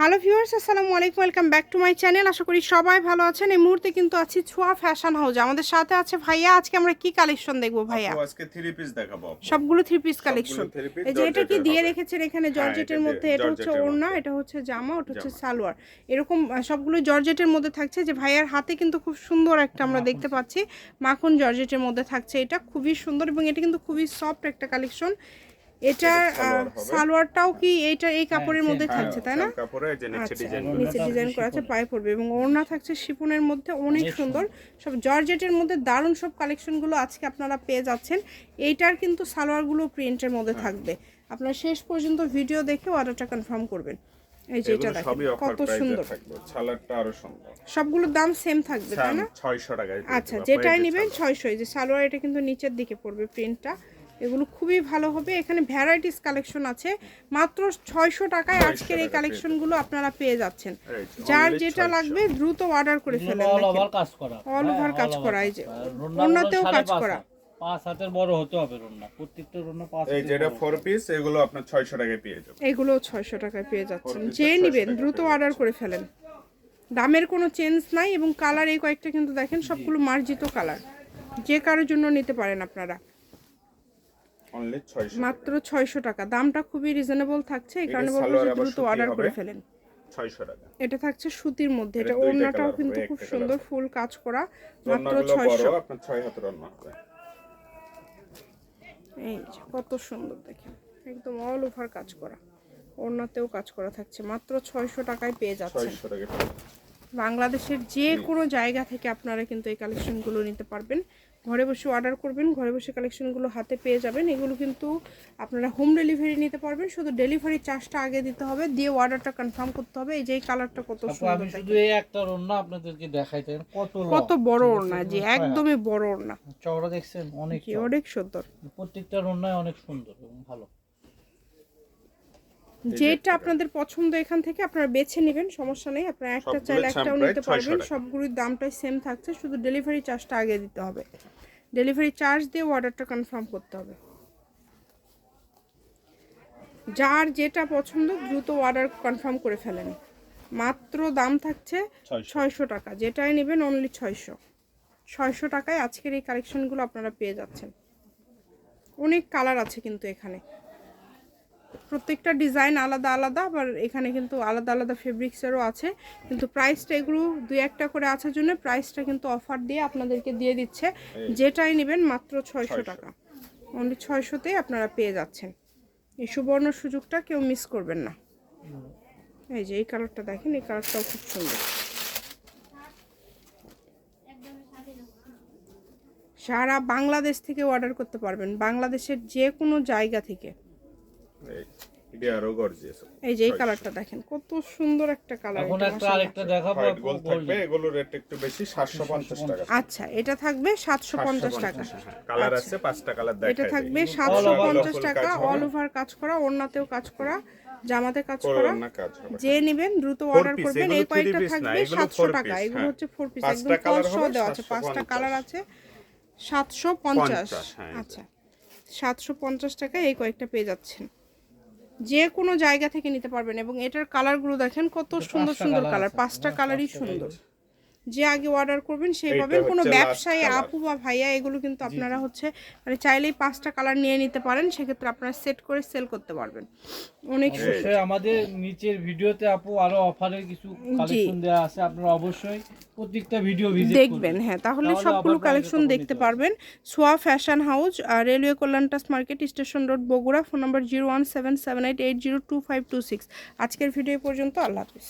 Hello viewers আসসালামু আলাইকুম welcome back to my channel. আশা করি সবাই ভালো আছেন। এই মুহূর্তে কিন্তু আছি ছোঁয়া ফ্যাশন হাউস আমাদের সাথে আছে ভাইয়া আজকে আমরা কি কালেকশন দেখব ভাইয়া? আজকে থ্রি পিস দেখাবো সবগুলো থ্রি পিস কালেকশন এই যে এটা কি দিয়ে রেখেছেন এখানে হ্যাঁ, জর্জেটের মধ্যে? এটা হচ্ছে ওড়না এটা হচ্ছে জামা ওটা হচ্ছে সালোয়ার। এরকম সবগুলো জর্জেটের মধ্যে থাকছে। যে ভাইয়ার হাতে কিন্তু খুব সুন্দর একটা আমরা দেখতে পাচ্ছি। মাখন জর্জেটের মধ্যে থাকছে এটা। খুবই সুন্দর এবং এটা কিন্তু খুবই সফট একটা কালেকশন এটার। সালোয়ারটাও কি এইটা এই কাপড়ের মধ্যে হ্যাঁ, থাকছে তাই না? কাপড়ে যে নিচে আচ্ছা ডিজাইন নিচে ডিজাইন করা আছে পায়ে পড়বে এবং ওড়না থাকছে শিপনের মধ্যে অনেক সুন্দর। সব জর্জেটের মধ্যে দারুণ সব কালেকশনগুলো আজকে আপনারা পেয়ে যাচ্ছেন। এইটার কিন্তু সালোয়ারগুলো প্রিন্টের মধ্যে হ্যাঁ। থাকবে। আপনারা শেষ পর্যন্ত ভিডিও দেখে অর্ডারটা কনফার্ম করবেন। এই যে এটা দেখেন কত সুন্দর। ছালারটা আরও সুন্দর। সবগুলোর দাম সেম থাকবে তাই না? 600 টাকায় দিয়ে আচ্ছা যেটাই নেবেন ছালা। ছয়শো। এই যে সালোয়ার এটা কিন্তু নিচের দিকে পড়বে প্রিন্টটা এগুলো খুবই ভালো হবে। এখানে ভ্যারাইটিস কালেকশন আছে। মাত্র ছয়শো টাকায় আজকের এই কালেকশনগুলো আপনারা পেয়ে যাচ্ছেন। যার যেটা লাগবে দ্রুত অর্ডার করে ফেলেন। অল ওভার কাজ করা। হ্যাঁ, এই যে। হলো কাজ করা। হাত। পাঁচ হাতের বড় হতে হবে রুন্না। প্রত্যেকটা রুন্না পাঁচ এই যেটা ফোর পিস এগুলো আপনার 600 টাকায় পেয়ে যাবেন। এগুলো ছয়শো টাকায় পেয়ে যাচ্ছেন। যে নেবেন দ্রুত অর্ডার করে ফেলেন। দামের কোনো চেঞ্জ নাই এবং কালার এই কয়েকটা কিন্তু দেখেন সবগুলো মার্জিত কালার যে কারোর জন্য নিতে পারেন আপনারা। 600 মাত্র ছয়শো টাকা। দামটা খুবই রিজনেবল থাকছে এই কারণে বলব যে দ্রুত অর্ডার করে ফেলেন। 600 টাকা। এটা থাকছে সুতির মধ্যে। এটা ওড়নাটাও কিন্তু খুব সুন্দর ফুল কাজ করা মাত্র ছয়শো। আপনার 6 হাতের ওড়না এই যে কত সুন্দর দেখেন। একদম অল ওভার কাজ করা। ওড়নাতেও কাজ করা থাকছে। মাত্র ছয়শো টাকায় পেয়ে যাচ্ছে 600 টাকা। পেয়ে যাবেন। বাংলাদেশের যে কোনো জায়গা থেকে আপনারা কিন্তু এই কালেকশনগুলো নিতে পারবেন। ঘরে বসে অর্ডার করবেন ঘরে বসে কালেকশনগুলো হাতে পেয়ে যাবেন। এগুলো কিন্তু আপনারা হোম ডেলিভারি নিতে পারবেন। শুধু ডেলিভারি চার্জটা আগে দিতে হবে দিয়ে অর্ডারটা কনফার্ম করতে হবে। এই যে এই কালারটা কত সুন্দর আমি শুধু এই একটা আপনাদেরকে দেখাইতে কত কত বড়? ওড়না যে একদমই বড় ওড়না। চওড়া দেখছেন? অনেক কি অনেক সুন্দর। প্রত্যেকটা রুন্নায় অনেক সুন্দর এবং ভালো। যেটা আপনাদের পছন্দ এখান থেকে আপনারা বেছে নেবেন সমস্যা নেই। আপনারা একটা চাইলে একটাও নিতে পারবেন। সবগুলোর দামটাই সেম থাকছে শুধু ডেলিভারি চার্জটা আগে দিতে হবে। ডেলিভারি চার্জ দিয়ে অর্ডারটা কনফার্ম করতে হবে। যার যেটা পছন্দ দ্রুত অর্ডার কনফার্ম করে ফেলেন। মাত্র দাম থাকছে 600 ছয়শো টাকা যেটাই নেবেন অনলি ছয়শো। ছয়শো টাকায় আজকের এই কালেকশনগুলো আপনারা পেয়ে যাচ্ছেন। অনেক কালার আছে কিন্তু এখানে। প্রত্যেকটা ডিজাইন আলাদা আলাদা আবার এখানে কিন্তু আলাদা আলাদা ফেব্রিক্সেরও আছে। কিন্তু প্রাইসটা এগুলো দুই একটা করে আসার জন্য প্রাইসটা কিন্তু অফার দিয়ে আপনাদেরকে দিয়ে দিচ্ছে। যেটাই নেবেন মাত্র ছয়শো টাকা। অনলি ছয়শোতেই আপনারা পেয়ে যাচ্ছেন। এই সুবর্ণ সুযোগটা কেউ মিস করবেন না। এই যে এই কালারটা দেখেন এই কালারটাও খুব সুন্দর। সারা বাংলাদেশ থেকে অর্ডার করতে পারবেন। বাংলাদেশের যে কোনো জায়গা থেকে। এটা আরও গর্জিয়াস এই যে এই কালারটা দেখেন কত সুন্দর একটা কালার এখন একটা আরেকটা দেখাবো হোয়াইট গোল্ড থাকবে এগুলোর রেট একটু বেশি 750 টাকা। আচ্ছা এটা থাকবে সাতশো পঞ্চাশ টাকা। কালার আছে পাঁচটা কালার এটা থাকবে দিই। সাতশো over পঞ্চাশ full টাকা অল ওভার কাজ করা ওড়নাতেও কাজ করা জামাতে কাজ করা। যে নেবেন দ্রুত অর্ডার করবেন। এই কয়েকটা থাকবে এগুলো সাতশো four টাকা এগুলো হ্যাঁ। হচ্ছে ফোর পিস একদম ফলসহ দেওয়া আছে পাঁচটা কালার আছে। সাতশো পঞ্চাশ। পঞ্চাশ, হ্যাঁ, এই যে। আচ্ছা সাতশো পঞ্চাশ টাকায় এই কয়েকটা পেয়ে যাচ্ছেন। যে কোনো জায়গা থেকে নিতে পারবেন এবং এটার কালারগুলো দেখেন কত সুন্দর সুন্দর কালার পাঁচটা হ্যাঁ, কালারই সুন্দর। যে আগে অর্ডার করবেন সেই পাবেন। কোনো ব্যবসায়ী আপু বা ভাইয়া এগুলো কিন্তু আপনারা হচ্ছে মানে চাইলেই পাঁচটা কালার নিয়ে নিতে পারেন সেক্ষেত্রে আপনারা সেট করে সেল করতে পারবেন। অনেক সুন্দর। আমাদের নিচের ভিডিওতে আপু আরও অফারের কিছু কালেকশন দেওয়া আছে আপনারা অবশ্যই প্রত্যেকটা ভিডিও ভিজিট দেখবেন হ্যাঁ তাহলে সবগুলো কালেকশন দেখতে পারবেন। সোয়া ফ্যাশন হাউস আর railway কল্যাণটাস market station road Bogura phone number zero one seven seven eight eight zero two five two six আজকের ভিডিও পর্যন্ত আল্লাহ হাফিজ।